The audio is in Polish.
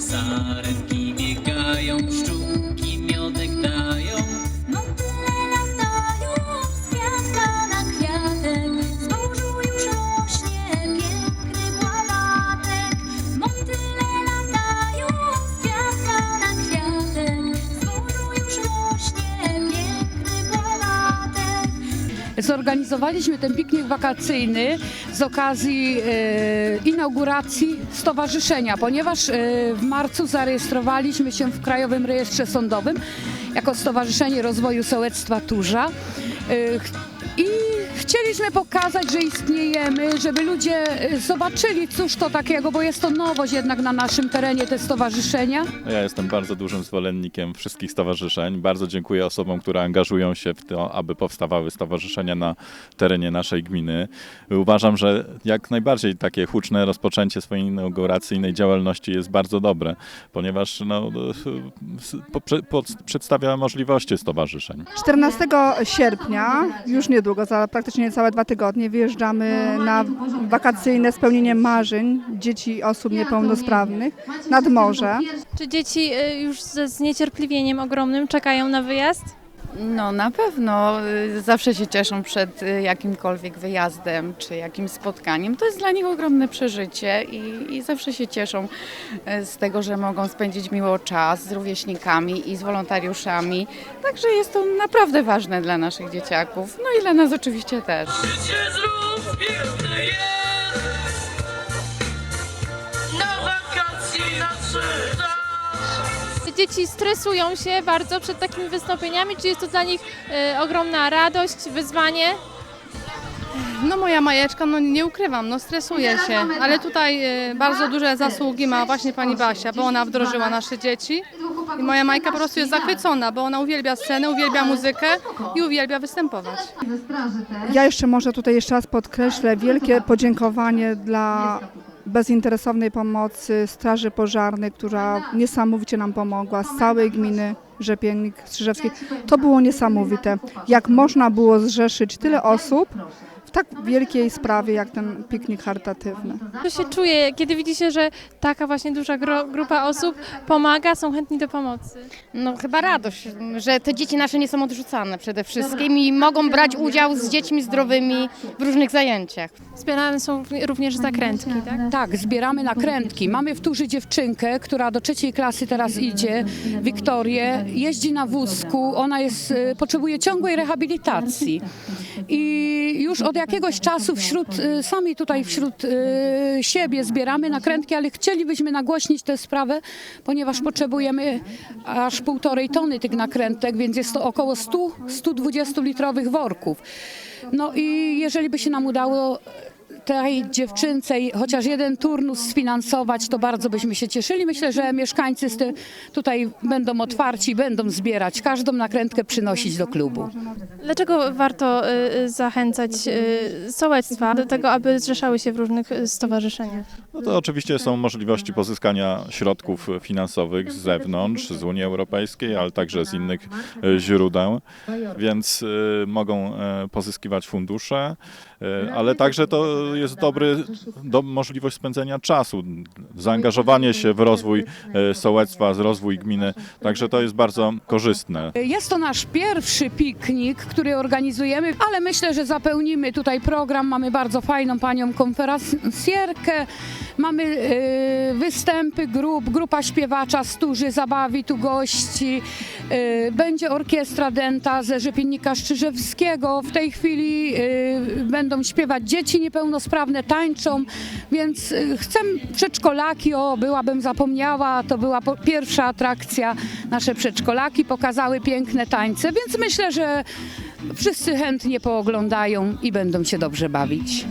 Sarenki biegają, pszczółki Zorganizowaliśmy ten piknik wakacyjny z okazji e, inauguracji stowarzyszenia, ponieważ e, w marcu zarejestrowaliśmy się w Krajowym Rejestrze Sądowym jako Stowarzyszenie Rozwoju Sołectwa Turza. E, I chcieliśmy pokazać, że istniejemy, żeby ludzie e, zobaczyli, cóż to takiego, bo jest to nowość jednak na naszym terenie te stowarzyszenia. Ja jestem bardzo dużym zwolennikiem wszystkich stowarzyszeń. Bardzo dziękuję osobom, które angażują się w to, aby powstawały stowarzyszenia na terenie naszej gminy. Uważam, że jak najbardziej takie huczne rozpoczęcie swojej inauguracyjnej działalności jest bardzo dobre, ponieważ no, s- po, po, przedstawia możliwości stowarzyszeń. 14 sierpnia, już niedługo, za praktycznie niecałe dwa tygodnie, wyjeżdżamy na wakacyjne spełnienie marzeń dzieci i osób niepełnosprawnych nad morze. Czy dzieci y, już ze zniecierpliwieniem ogromnym czekają na wyjazd? No na pewno y, zawsze się cieszą przed y, jakimkolwiek wyjazdem czy jakimś spotkaniem. To jest dla nich ogromne przeżycie i, i zawsze się cieszą y, z tego, że mogą spędzić miło czas z rówieśnikami i z wolontariuszami. Także jest to naprawdę ważne dla naszych dzieciaków, no i dla nas oczywiście też. Życie znów Dzieci stresują się bardzo przed takimi wystąpieniami. Czy jest to dla nich y, ogromna radość, wyzwanie? No moja majeczka, no nie ukrywam, no stresuje się, ale tutaj e, bardzo duże zasługi ma właśnie pani Basia, bo ona wdrożyła nasze dzieci i moja majka po prostu jest zachwycona, bo ona uwielbia scenę, uwielbia muzykę i uwielbia występować. Ja jeszcze może tutaj jeszcze raz podkreślę wielkie podziękowanie dla bezinteresownej pomocy Straży Pożarnej, która niesamowicie nam pomogła z całej gminy Rzepiennik Strzyżewski. To było niesamowite, jak można było zrzeszyć tyle osób tak wielkiej sprawie jak ten piknik charytatywny. Co się czuje, kiedy widzi się, że taka właśnie duża gro, grupa osób pomaga, są chętni do pomocy? No chyba radość, że te dzieci nasze nie są odrzucane przede wszystkim i mogą brać udział z dziećmi zdrowymi w różnych zajęciach. Wspierane są również zakrętki, tak? Tak, zbieramy nakrętki. Mamy w Turzy dziewczynkę, która do trzeciej klasy teraz idzie, Wiktorię. Jeździ na wózku, ona jest, y, potrzebuje ciągłej rehabilitacji. I już od jakiegoś czasu wśród, y, sami tutaj wśród y, siebie zbieramy nakrętki, ale chcielibyśmy nagłośnić tę sprawę, ponieważ potrzebujemy aż półtorej tony tych nakrętek, więc jest to około 100-120 litrowych worków. No i jeżeli by się nam udało tej dziewczynce chociaż jeden turnus sfinansować, to bardzo byśmy się cieszyli. Myślę, że mieszkańcy z ty- tutaj będą otwarci, będą zbierać, każdą nakrętkę przynosić do klubu. Dlaczego warto y, y, zachęcać y, sołectwa do tego, aby zrzeszały się w różnych stowarzyszeniach? No to oczywiście są możliwości pozyskania środków finansowych z zewnątrz, z Unii Europejskiej, ale także z innych e, źródeł, więc e, mogą e, pozyskiwać fundusze, ale także to jest dobry, do, możliwość spędzenia czasu, zaangażowanie się w rozwój sołectwa, w rozwój gminy, także to jest bardzo korzystne. Jest to nasz pierwszy piknik, który organizujemy, ale myślę, że zapełnimy tutaj program. Mamy bardzo fajną panią konferencjerkę, mamy e, występy grup, grupa śpiewacza z Turzy zabawi tu gości, e, będzie orkiestra denta ze Rzepiennika Szczyżewskiego. W tej chwili e, będą śpiewać dzieci niepełnosprawne, tańczą, więc chcę przedszkolaki, o byłabym zapomniała, to była po- pierwsza atrakcja. Nasze przedszkolaki pokazały piękne tańce, więc myślę, że wszyscy chętnie pooglądają i będą się dobrze bawić.